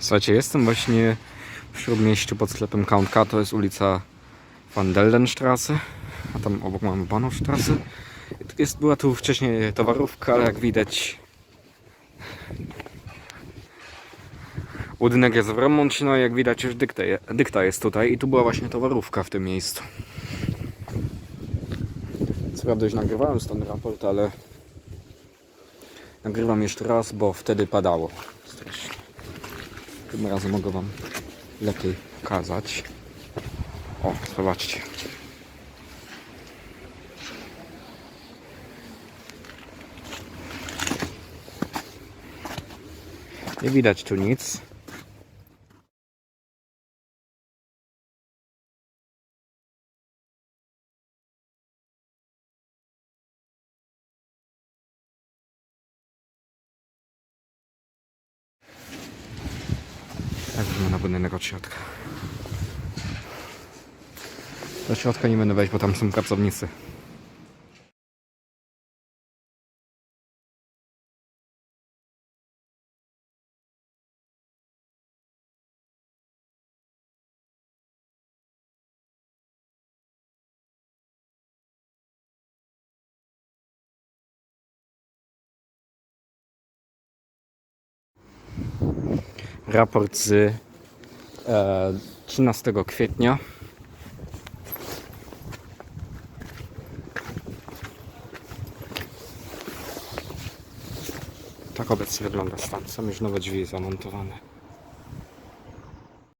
Słuchajcie, jestem właśnie w śródmieściu pod sklepem Count K, to jest ulica Van Deldenstrasse, a tam obok mamy Bahnhofstrasse. Jest, była tu wcześniej towarówka, ale jak widać budynek jest w remoncie, no jak widać już dykta, dykta jest tutaj i tu była właśnie towarówka w tym miejscu. Co prawda już nagrywałem stąd raport, ale nagrywam jeszcze raz, bo wtedy padało strasznie. Tym razem mogę Wam lepiej pokazać. O, zobaczcie. Nie widać tu nic. Tak wygląda budynek od środka. Do środka nie będę wejść, bo tam są pracownicy. Raport z e, 13 kwietnia. Tak obecnie wygląda stan. Są już nowe drzwi zamontowane.